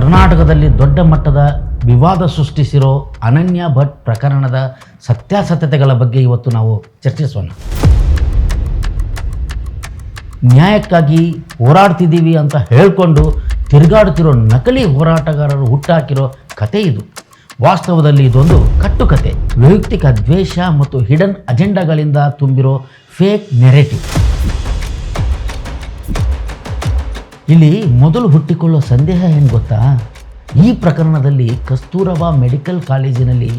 ಕರ್ನಾಟಕದಲ್ಲಿ ದೊಡ್ಡ ಮಟ್ಟದ ವಿವಾದ ಸೃಷ್ಟಿಸಿರೋ ಅನನ್ಯ ಭಟ್ ಪ್ರಕರಣದ ಸತ್ಯಾಸತ್ಯತೆಗಳ ಬಗ್ಗೆ ಇವತ್ತು ನಾವು ಚರ್ಚಿಸೋಣ. ನ್ಯಾಯಕ್ಕಾಗಿ ಹೋರಾಡ್ತಿದ್ದೀವಿ ಅಂತ ಹೇಳ್ಕೊಂಡು ತಿರುಗಾಡ್ತಿರೋ ನಕಲಿ ಹೋರಾಟಗಾರರು ಹುಟ್ಟಾಕಿರೋ ಕತೆ ಇದು. ವಾಸ್ತವದಲ್ಲಿ ಇದೊಂದು ಕಟ್ಟುಕತೆ, ವೈಯಕ್ತಿಕ ದ್ವೇಷ ಮತ್ತು ಹಿಡನ್ ಅಜೆಂಡಾಗಳಿಂದ ತುಂಬಿರೋ ಫೇಕ್ ನೆರೆಟಿವ್ ಇಲ್ಲಿ ಮೊದಲು ಹುಟ್ಟಿಕೊಳ್ಳೋ ಸಂದೇಹ ಏನು ಗೊತ್ತಾ? ಈ ಪ್ರಕರಣದಲ್ಲಿ ಕಸ್ತೂರಬಾ ಮೆಡಿಕಲ್ ಕಾಲೇಜಿನಲ್ಲಿ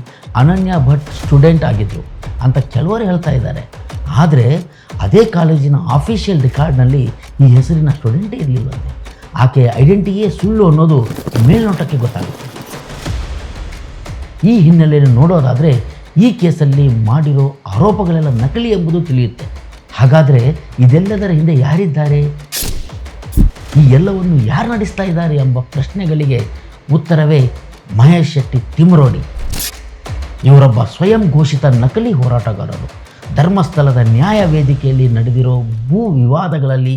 ಅನನ್ಯ ಭಟ್ ಸ್ಟೂಡೆಂಟ್ ಆಗಿದ್ದರು ಅಂತ ಕೆಲವರು ಹೇಳ್ತಾ ಇದ್ದಾರೆ. ಆದರೆ ಅದೇ ಕಾಲೇಜಿನ ಆಫಿಷಿಯಲ್ ರೆಕಾರ್ಡ್ನಲ್ಲಿ ಈ ಹೆಸರಿನ ಸ್ಟೂಡೆಂಟೇ ಇರಲಿಲ್ಲವಂತೆ ಆಕೆಯ ಐಡೆಂಟಿಟಿಯೇ ಸುಳ್ಳು ಅನ್ನೋದು ಮೇಲ್ನೋಟಕ್ಕೆ ಗೊತ್ತಾಗುತ್ತೆ. ಈ ಹಿನ್ನೆಲೆಯನ್ನು ನೋಡೋದಾದರೆ ಈ ಕೇಸಲ್ಲಿ ಮಾಡಿರೋ ಆರೋಪಗಳೆಲ್ಲ ನಕಲಿ ಎಂಬುದು ತಿಳಿಯುತ್ತೆ. ಹಾಗಾದರೆ ಇದೆಲ್ಲದರ ಹಿಂದೆ ಯಾರಿದ್ದಾರೆ? ಈ ಎಲ್ಲವನ್ನು ಯಾರು ನಡೆಸ್ತಾ ಇದ್ದಾರೆ ಎಂಬ ಪ್ರಶ್ನೆಗಳಿಗೆ ಉತ್ತರವೇ ಮಹೇಶ್ ಶೆಟ್ಟಿ ತಿಮ್ರೋಡಿ. ಇವರೊಬ್ಬ ಸ್ವಯಂ ಘೋಷಿತ ನಕಲಿ ಹೋರಾಟಗಾರರು. ಧರ್ಮಸ್ಥಳದ ನ್ಯಾಯ ವೇದಿಕೆಯಲ್ಲಿ ನಡೆದಿರೋ ಭೂ ವಿವಾದಗಳಲ್ಲಿ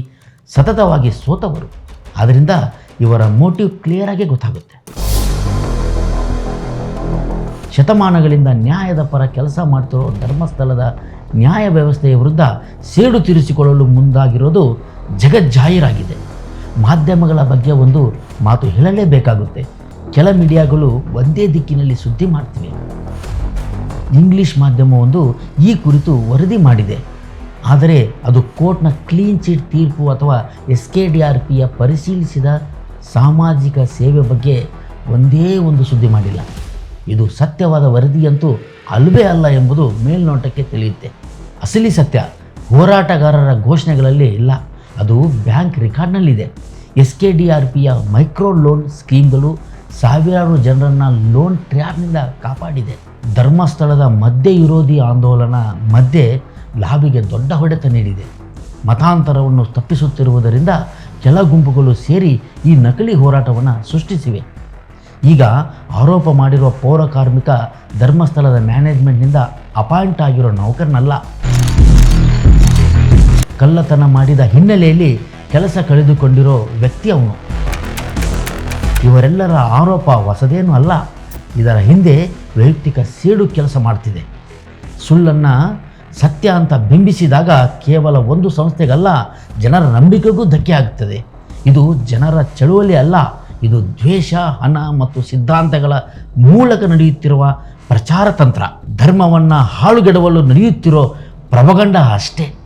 ಸತತವಾಗಿ ಸೋತವರು. ಆದ್ದರಿಂದ ಇವರ ಮೋಟಿವ್ ಕ್ಲಿಯರಾಗಿ ಗೊತ್ತಾಗುತ್ತೆ. ಶತಮಾನಗಳಿಂದ ನ್ಯಾಯದ ಪರ ಕೆಲಸ ಮಾಡ್ತಿರೋ ಧರ್ಮಸ್ಥಳದ ನ್ಯಾಯ ವ್ಯವಸ್ಥೆಯ ವಿರುದ್ಧ ಸೇಡು ತೀರಿಸಿಕೊಳ್ಳಲು ಮುಂದಾಗಿರೋದು ಜಗಜ್ಜಾಹೀರಾಗಿದೆ. ಮಾಧ್ಯಮಗಳ ಬಗ್ಗೆ ಒಂದು ಮಾತು ಹೇಳಲೇಬೇಕಾಗುತ್ತೆ. ಕೆಲ ಮೀಡಿಯಾಗಳು ಒಂದೇ ದಿಕ್ಕಿನಲ್ಲಿ ಸುದ್ದಿ ಮಾಡ್ತಿವೆ. ಇಂಗ್ಲಿಷ್ ಮಾಧ್ಯಮವೊಂದು ಈ ಕುರಿತು ವರದಿ ಮಾಡಿದೆ. ಆದರೆ ಅದು ಕೋರ್ಟ್ನ ಕ್ಲೀನ್ ಚಿಟ್ ತೀರ್ಪು ಅಥವಾ ಎಸ್ ಕೆ ಡಿ ಆರ್ ಪಿಯ ಪರಿಶೀಲಿಸಿದ ಸಾಮಾಜಿಕ ಸೇವೆ ಬಗ್ಗೆ ಒಂದೇ ಒಂದು ಸುದ್ದಿ ಮಾಡಿಲ್ಲ. ಇದು ಸತ್ಯವಾದ ವರದಿಯಂತೂ ಅಲ್ವೇ ಅಲ್ಲ ಎಂಬುದು ಮೇಲ್ನೋಟಕ್ಕೆ ತಿಳಿಯುತ್ತೆ. ಅಸಲಿ ಸತ್ಯ ಹೋರಾಟಗಾರರ ಘೋಷಣೆಗಳಲ್ಲಿ ಇಲ್ಲ. ಅದು ಬ್ಯಾಂಕ್ ರೆಕಾರ್ಡ್ನಲ್ಲಿದೆ. ಎಸ್ ಕೆ ಡಿ ಆರ್ ಪಿಯ ಮೈಕ್ರೋ ಲೋನ್ ಸ್ಕೀಮ್ಗಳು ಸಾವಿರಾರು ಜನರನ್ನು ಲೋನ್ ಟ್ರ್ಯಾಪ್ನಿಂದ ಕಾಪಾಡಿದೆ. ಧರ್ಮಸ್ಥಳದ ಮಧ್ಯ ವಿರೋಧಿ ಆಂದೋಲನ ಮಧ್ಯೆ ಲಾಭಿಗೆ ದೊಡ್ಡ ಹೊಡೆತ ನೀಡಿದೆ. ಮತಾಂತರವನ್ನು ತಪ್ಪಿಸುತ್ತಿರುವುದರಿಂದ ಕೆಲ ಗುಂಪುಗಳು ಸೇರಿ ಈ ನಕಲಿ ಹೋರಾಟವನ್ನು ಸೃಷ್ಟಿಸಿವೆ. ಈಗ ಆರೋಪ ಮಾಡಿರುವ ಪೌರ ಕಾರ್ಮಿಕ ಧರ್ಮಸ್ಥಳದ ಮ್ಯಾನೇಜ್ಮೆಂಟ್ನಿಂದ ಅಪಾಯಿಂಟ್ ಆಗಿರೋ ನೌಕರನಲ್ಲ. ಕಳ್ಳತನ ಮಾಡಿದ ಹಿನ್ನೆಲೆಯಲ್ಲಿ ಕೆಲಸ ಕಳೆದುಕೊಂಡಿರೋ ವ್ಯಕ್ತಿ ಅವನು. ಇವರೆಲ್ಲರ ಆರೋಪ ಹೊಸದೇನೂ ಅಲ್ಲ. ಇದರ ಹಿಂದೆ ವೈಯಕ್ತಿಕ ಸೇಡು ಕೆಲಸ ಮಾಡ್ತಿದೆ. ಸುಳ್ಳನ್ನು ಸತ್ಯ ಅಂತ ಬಿಂಬಿಸಿದಾಗ ಕೇವಲ ಒಂದು ಸಂಸ್ಥೆಗಲ್ಲ, ಜನರ ನಂಬಿಕೆಗೂ ಧಕ್ಕೆ ಆಗ್ತದೆ. ಇದು ಜನರ ಚಳುವಳಿ ಅಲ್ಲ, ಇದು ದ್ವೇಷ, ಹಣ ಮತ್ತು ಸಿದ್ಧಾಂತಗಳ ಮೂಲಕ ನಡೆಯುತ್ತಿರುವ ಪ್ರಚಾರ ತಂತ್ರ. ಧರ್ಮವನ್ನು ಹಾಳುಗೆಡವಲು ನಡೆಯುತ್ತಿರೋ ಪ್ರಭಗಂಡ ಅಷ್ಟೇ.